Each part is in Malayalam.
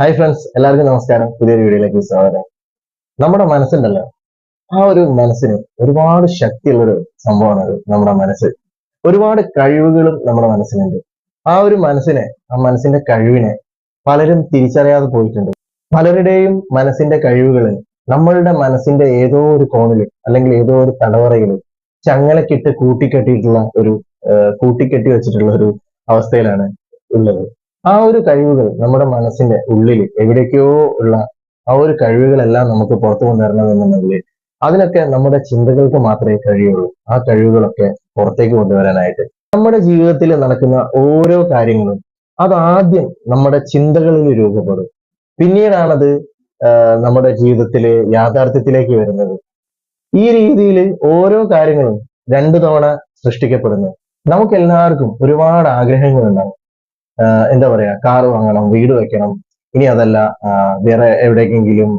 ഹായ് ഫ്രണ്ട്സ് എല്ലാവർക്കും നമസ്കാരം. പുതിയൊരു വീഡിയോയിലേക്ക് സ്വാഗതം. നമ്മുടെ മനസ്സുണ്ടല്ലോ? ആ ഒരു മനസ്സിന് ഒരുപാട് ശക്തിയുള്ള ഒരു സംഭവമാണ് നമ്മുടെ മനസ്സ്. ഒരുപാട് കഴിവുകളും നമ്മുടെ മനസ്സിനുണ്ട്. ആ ഒരു മനസ്സിനെ ആ മനസ്സിന്റെ കഴിവിനെ പലരും തിരിച്ചറിയാതെ പോയിട്ടുണ്ട്. പലരുടെയും മനസ്സിന്റെ കഴിവുകൾ നമ്മളുടെ മനസ്സിന്റെ ഏതോ ഒരു കോണിൽ അല്ലെങ്കിൽ ഏതോ ഒരു തടവറയിൽ ചങ്ങലക്കിട്ട് കൂട്ടിക്കെട്ടിയിട്ടുള്ള ഒരു കൂട്ടിക്കെട്ടി വെച്ചിട്ടുള്ള ഒരു അവസ്ഥയിലാണ് ഉള്ളത്. ആ ഒരു കഴിവുകൾ നമ്മുടെ മനസ്സിന്റെ ഉള്ളിൽ എവിടേക്കോ ഉള്ള ആ ഒരു കഴിവുകളെല്ലാം നമുക്ക് പുറത്തു കൊണ്ടുവരണമെന്നുണ്ടെങ്കിൽ അതിനൊക്കെ നമ്മുടെ ചിന്തകൾക്ക് മാത്രമേ കഴിയുള്ളൂ. ആ കഴിവുകളൊക്കെ പുറത്തേക്ക് കൊണ്ടുവരാനായിട്ട് നമ്മുടെ ജീവിതത്തിൽ നടക്കുന്ന ഓരോ കാര്യങ്ങളും അതാദ്യം നമ്മുടെ ചിന്തകളിൽ രൂപപ്പെടും. പിന്നീടാണത് നമ്മുടെ ജീവിതത്തിലെ യാഥാർത്ഥ്യത്തിലേക്ക് വരുന്നത്. ഈ രീതിയിൽ ഓരോ കാര്യങ്ങളും രണ്ടു തവണ സൃഷ്ടിക്കപ്പെടുന്നു. നമുക്ക് എല്ലാവർക്കും ഒരുപാട് ആഹ് എന്താ പറയാ കാർ വാങ്ങണം വീട് വെക്കണം ഇനി അതല്ല വേറെ എവിടേക്കെങ്കിലും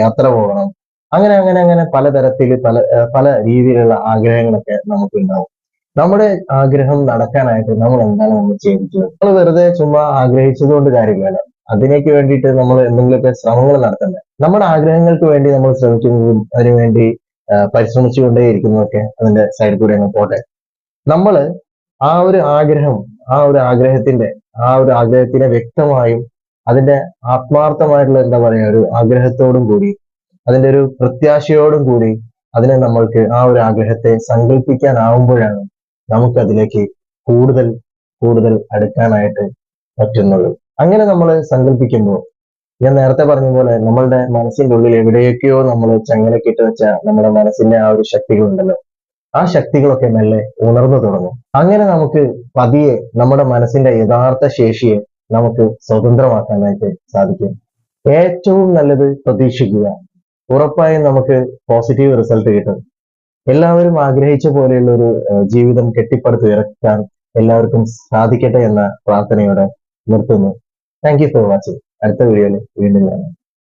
യാത്ര പോകണം. അങ്ങനെ അങ്ങനെ അങ്ങനെ പലതരത്തിൽ പല പല രീതിയിലുള്ള ആഗ്രഹങ്ങളൊക്കെ നമുക്ക് ഉണ്ടാവും നമ്മുടെ ആഗ്രഹം നടക്കാനായിട്ട് നമ്മൾ എന്താണ് നമ്മൾ ചെയ്തിട്ടുള്ളത്? നമ്മൾ വെറുതെ ചുമ്മാ ആഗ്രഹിച്ചത് കൊണ്ട് കാര്യമില്ല അതിനേക്ക് വേണ്ടിയിട്ട് നമ്മൾ എന്തെങ്കിലുമൊക്കെ ശ്രമങ്ങൾ നടത്തണ്ടേ? നമ്മുടെ ആഗ്രഹങ്ങൾക്ക് വേണ്ടി നമ്മൾ ശ്രമിക്കുന്നതും അതിനുവേണ്ടി പരിശ്രമിച്ചുകൊണ്ടേ ഇരിക്കുന്നതൊക്കെ അതിന്റെ സൈഡിൽ കൂടെ അങ്ങ് പോട്ടെ. നമ്മൾ ആ ഒരു ആഗ്രഹം ആ ഒരു ആഗ്രഹത്തിന്റെ ആ ഒരു ആഗ്രഹത്തിനെ വ്യക്തമായും അതിന്റെ ആത്മാർത്ഥമായിട്ടുള്ള എന്താ പറയാ ഒരു ആഗ്രഹത്തോടും കൂടി അതിന്റെ ഒരു പ്രത്യാശയോടും കൂടി അതിനെ നമ്മൾക്ക് ആ ഒരു ആഗ്രഹത്തെ സങ്കല്പിക്കാനാവുമ്പോഴാണ് നമുക്ക് അതിലേക്ക് കൂടുതൽ കൂടുതൽ അടുക്കാനായിട്ട് പറ്റുന്നത്. അങ്ങനെ നമ്മൾ സങ്കല്പിക്കുമ്പോൾ ഞാൻ നേരത്തെ പറഞ്ഞ പോലെ നമ്മളുടെ മനസ്സിന്റെ ഉള്ളിൽ എവിടെയൊക്കെയോ നമ്മൾ ചങ്ങലക്കിട്ട് വെച്ച നമ്മുടെ മനസ്സിന്റെ ആ ഒരു ശക്തികളുണ്ടല്ലോ. ആ ശക്തികളൊക്കെ മെല്ലെ ഉണർന്നു തുടങ്ങും. അങ്ങനെ നമുക്ക് പതിയെ നമ്മുടെ മനസ്സിന്റെ യഥാർത്ഥ ശേഷിയെ നമുക്ക് സ്വതന്ത്രമാക്കാനായിട്ട് സാധിക്കും. ഏറ്റവും നല്ലത് പ്രതീക്ഷിക്കുക. ഉറപ്പായും നമുക്ക് പോസിറ്റീവ് റിസൾട്ട് കിട്ടും. എല്ലാവരും ആഗ്രഹിച്ച പോലെയുള്ള ഒരു ജീവിതം കെട്ടിപ്പടുത്തുയർത്താൻ എല്ലാവർക്കും സാധിക്കട്ടെ എന്ന പ്രാർത്ഥനയോടെ നിർത്തുന്നു. താങ്ക് യു ഫോർ വാച്ചിങ് അടുത്ത വീഡിയോയിൽ വീണ്ടും കാണാം.